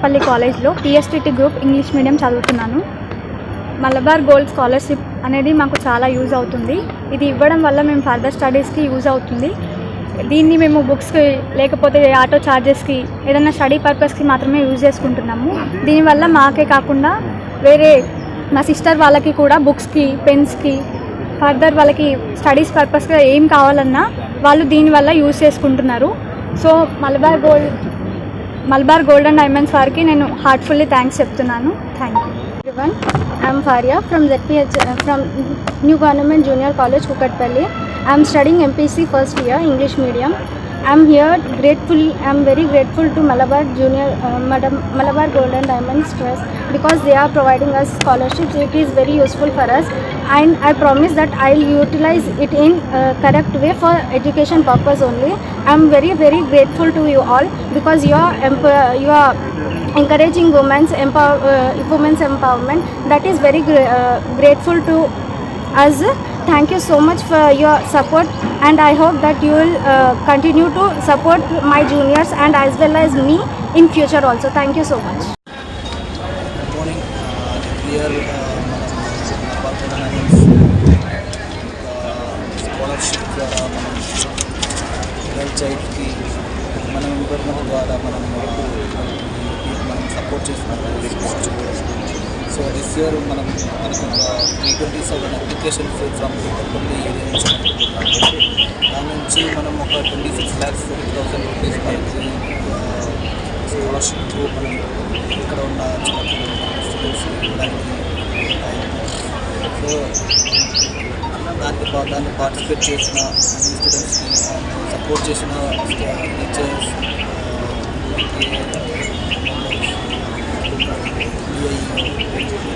కుకట్పల్లి కాలేజ్లో టీఎస్టీటీ group English medium చదువుతున్నాను. Malabar gold scholarship అనేది మాకు చాలా యూజ్ అవుతుంది. ఇది ఇవ్వడం వల్ల మేము ఫర్దర్ స్టడీస్కి యూజ్ అవుతుంది. దీన్ని మేము బుక్స్కి లేకపోతే ఆటో ఛార్జెస్కి ఏదైనా స్టడీ పర్పస్కి మాత్రమే యూజ్ చేసుకుంటున్నాము. దీనివల్ల మాకే కాకుండా వేరే మా సిస్టర్ వాళ్ళకి కూడా బుక్స్కి పెన్స్కి ఫర్దర్ వాళ్ళకి స్టడీస్ పర్పస్గా ఏం కావాలన్నా వాళ్ళు దీనివల్ల యూజ్ చేసుకుంటున్నారు. So Malabar gold Malabar golden diamonds వారికి నేను హార్ట్ఫుల్లీ థ్యాంక్స్ చెప్తున్నాను. Thank you one I'm Faria from ZPH from new government junior college Kukatpally I'm studying MPC first year English medium I'm here grateful. I'm very grateful to Malabar Junior uh, Madam Malabar Gold and Diamonds Trust because they are providing us scholarships. It is very useful for us, and I promise that I'll utilize it in uh, correct way for education purpose only. I'm very very grateful to you all because you are you are encouraging women's empower uh, women's empowerment that is very uh, grateful to us thank you so much for your support and i hope that you will uh, continue to support my juniors and as well as me in future also thank you so much good morning clear scholarship ద్వారా మనం girl చైల్డ్కి మనం internal ద్వారా మనం uh, మనం support చేస్తున్నాం so this year మనం మనకు three twenty seven application applications from కొన్ని ఏరియా దాని నుంచి మనం ఒక twenty six lakhs fifty thousand rupees మనకి స్కాలర్షిప్ మనం ఇక్కడ ఉన్న స్టూడెంట్స్ సో uh, దాన్ని దాన్ని పార్టిసిపేట్ చేసిన స్టూడెంట్స్ని సపోర్ట్ uh, చేసిన uh, టీచర్స్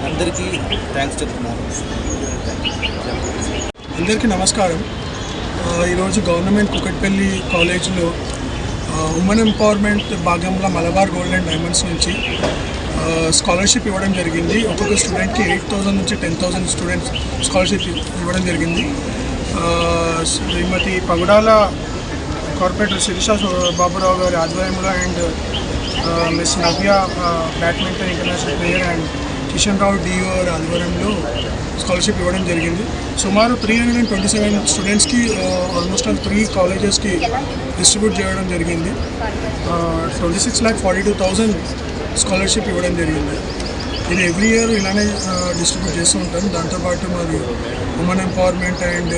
అందరికీ థ్యాంక్స్ చెప్తున్నాను. అందరికీ నమస్కారం. ఈరోజు గవర్నమెంట్ కుకట్పల్లి కాలేజ్లో ఉమెన్ ఎంపవర్మెంట్ భాగంలో మలబార్ గోల్డ్ అండ్ డైమండ్స్ నుంచి స్కాలర్షిప్ ఇవ్వడం జరిగింది. ఒక్కొక్క స్టూడెంట్కి ఎయిట్ థౌజండ్ నుంచి టెన్ థౌజండ్ స్టూడెంట్స్ స్కాలర్షిప్ ఇవ్వడం జరిగింది. శ్రీమతి పగుడాల కార్పొరేటర్ శిరీష బాబురావు గారి ఆధ్వర్యంలో and miss Navya badminton international player and Kishan Rao DO ఆధ్వర్యంలో స్కాలర్షిప్ ఇవ్వడం జరిగింది. సుమారు three hundred and twenty seven స్టూడెంట్స్కి ఆల్మోస్ట్ ఆల్ త్రీ కాలేజెస్కి డిస్ట్రిబ్యూట్ చేయడం జరిగింది. Twenty six lakh forty two thousand scholarship ఇవ్వడం జరిగింది. ఇది ఎవ్రీ ఇయర్ ఇలానే uh, డిస్ట్రిబ్యూట్ చేస్తూ ఉంటాం. దాంతోపాటు మరి women empowerment and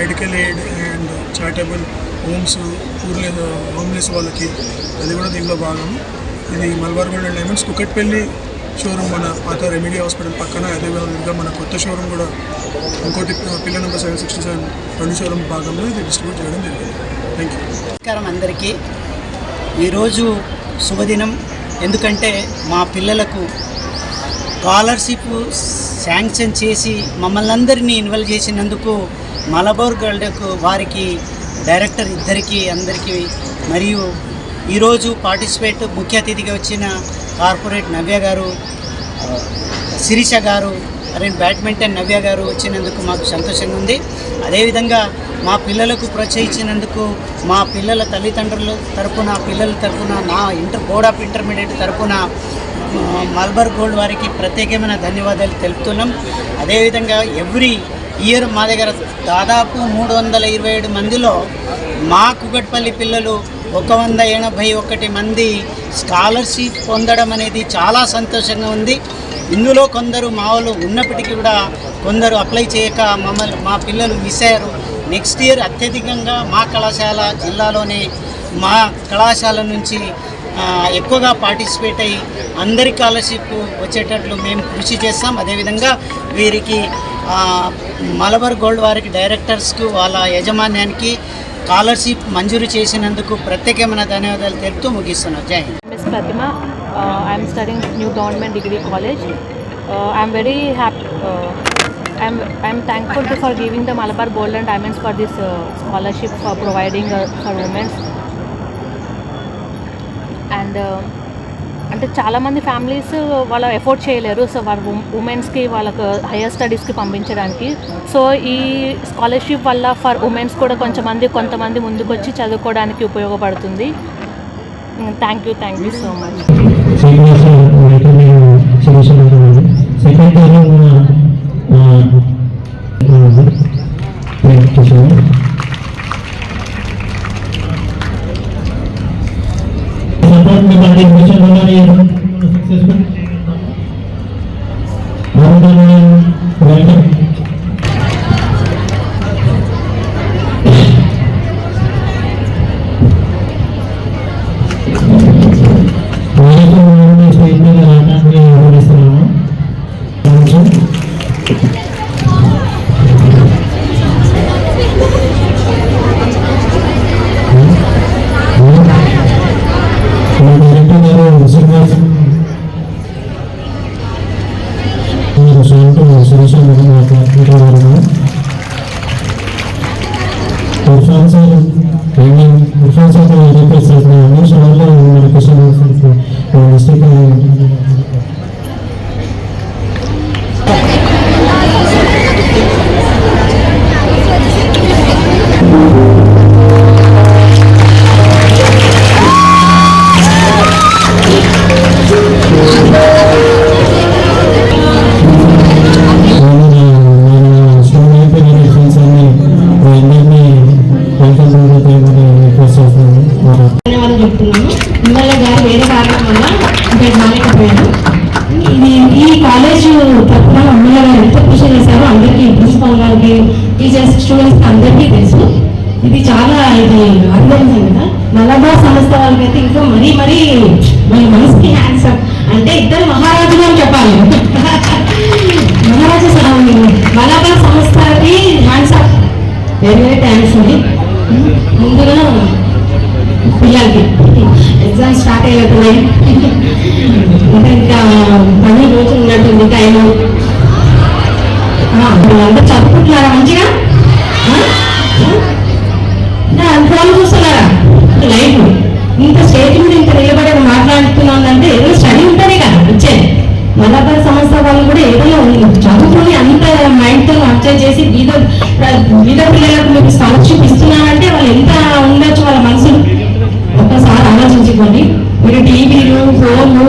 medical aid and charitable homes ఊర్లెస్ homeless వాళ్ళకి అది కూడా దీనిలో భాగం. ఇది Malabar gold and diamonds Kukatpally showroom మన పాత రెమెడీ హాస్పిటల్ పక్కన అదేవిధంగా మన కొత్త షోరూమ్ కూడా ఇంకోటి పిల్ల నెంబర్ సెవెన్ సిక్స్టీ సెవెన్ రెండు షోరూమ్ భాగంలో ఇది డిస్ట్రిబ్యూట్ చేయడం జరిగింది. థ్యాంక్ యూ నమస్కారం అందరికీ. ఈరోజు శుభదినం. ఎందుకంటే మా పిల్లలకు స్కాలర్షిప్ శాంక్షన్ చేసి మమ్మల్ని అందరినీ ఇన్వాల్వ్ చేసినందుకు మలబార్ గల్డ్కు వారికి డైరెక్టర్ ఇద్దరికీ అందరికీ మరియు ఈరోజు పార్టిసిపేట్ ముఖ్య అతిథిగా వచ్చిన కార్పొరేట్ నవ్య గారు శిరీష గారు అరే బ్యాడ్మింటన్ నవ్య గారు వచ్చినందుకు మాకు సంతోషంగా ఉంది. అదేవిధంగా మా పిల్లలకు ప్రోత్సహించినందుకు మా పిల్లల తల్లిదండ్రుల తరపున పిల్లల తరపున నా ఇంటర్ బోర్డ్ ఆఫ్ ఇంటర్మీడియట్ తరపున మల్బర్ గోల్డ్ వారికి ప్రత్యేకమైన ధన్యవాదాలు తెలుపుతున్నాం. అదేవిధంగా ఎవ్రీ ఇయర్ మా దగ్గర దాదాపు మూడు వందల ఇరవై ఏడు మందిలో మా కుగట్పల్లి పిల్లలు ఒక వంద ఎనభై ఒకటి మంది స్కాలర్షిప్ పొందడం అనేది చాలా సంతోషంగా ఉంది. ఇందులో కొందరు మా వాళ్ళు ఉన్నప్పటికీ కూడా కొందరు అప్లై చేయక మమ్మల్ని మా పిల్లలు మిస్ అయ్యారు. నెక్స్ట్ ఇయర్ అత్యధికంగా మా కళాశాల జిల్లాలోనే మా కళాశాల నుంచి ఎక్కువగా పార్టిసిపేట్ అయ్యి అందరి స్కాలర్షిప్ వచ్చేటట్లు మేము కృషి చేస్తాం. అదేవిధంగా వీరికి మలబార్ గోల్డ్ వారికి డైరెక్టర్స్కు వాళ్ళ యజమాన్యానికి స్కాలర్షిప్ మంజూరు చేసినందుకు ప్రత్యేకమైన ధన్యవాదాలు తెలుపుతూ ముగిస్తున్నాను. జై miss Pratima I'm studying new government degree college I'm very happy I'm I'm thankful to for giving the Malabar gold and diamonds for this scholarship for providing for womens and అంటే చాలామంది families వాళ్ళ afford చేయలేరు. So వాళ్ళ ఉమెన్స్కి వాళ్ళకు higher స్టడీస్కి పంపించడానికి. So ఈ scholarship వల్ల for women's కూడా కొంతమంది కొంతమంది ముందుకొచ్చి చదువుకోవడానికి ఉపయోగపడుతుంది. Thank you thank you so much. Support మీ బండి మిషన్ ఉన్నది successful welcome siempre se no una వాళ్ళకైతే ఇంకా మరీ మరీ మన మనసుకి హ్యాండ్స్ అంటే ఇద్దరు మహారాజులు అని చెప్పాలి మహారాజు మలబా సంస్థకి hands up very very thanks అండి ముందుగా పిల్లలకి ఎగ్జామ్స్ స్టార్ట్ అయిపోతున్నాయి ఇంకా ఇంకా పది ఉన్నట్టుంది టైం అందరూ చదువుకుంటున్నారా మంచిగా ఫోన్ చూస్తున్నారా లైఫ్ ఇంత స్టేజ్ మీద ఇంత నిలబడి మాట్లాడుతున్నానంటే ఏదో స్టడీ ఉంటేనే కదా వచ్చేది. మలబార్ సంస్థ వాళ్ళు కూడా ఏదైనా చదువుకుని అంత మైండ్తో అర్చన చేసి బీద బీద పిల్లలకు మీకు స్కాలర్షిప్ ఇస్తున్నారంటే వాళ్ళు ఎంత ఉండొచ్చు వాళ్ళ మనసులు? ఒక్కసారి ఆలోచించుకోండి. మీరు టీవీలు ఫోన్లు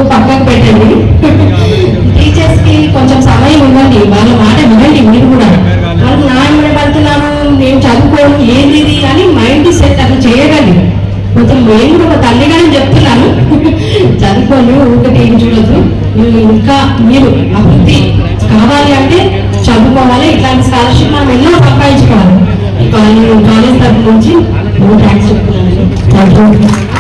మీరు అభివృద్ధి కావాలి అంటే చదువుకోవాలి ఇట్లాంటి స్కాలర్షిప్ మనం ఎన్నో సంపాదించుకోవాలి. కాలేజ్ కాలేజ్ తరఫు నుంచి థ్యాంక్స్ చెప్తున్నాను. Thank you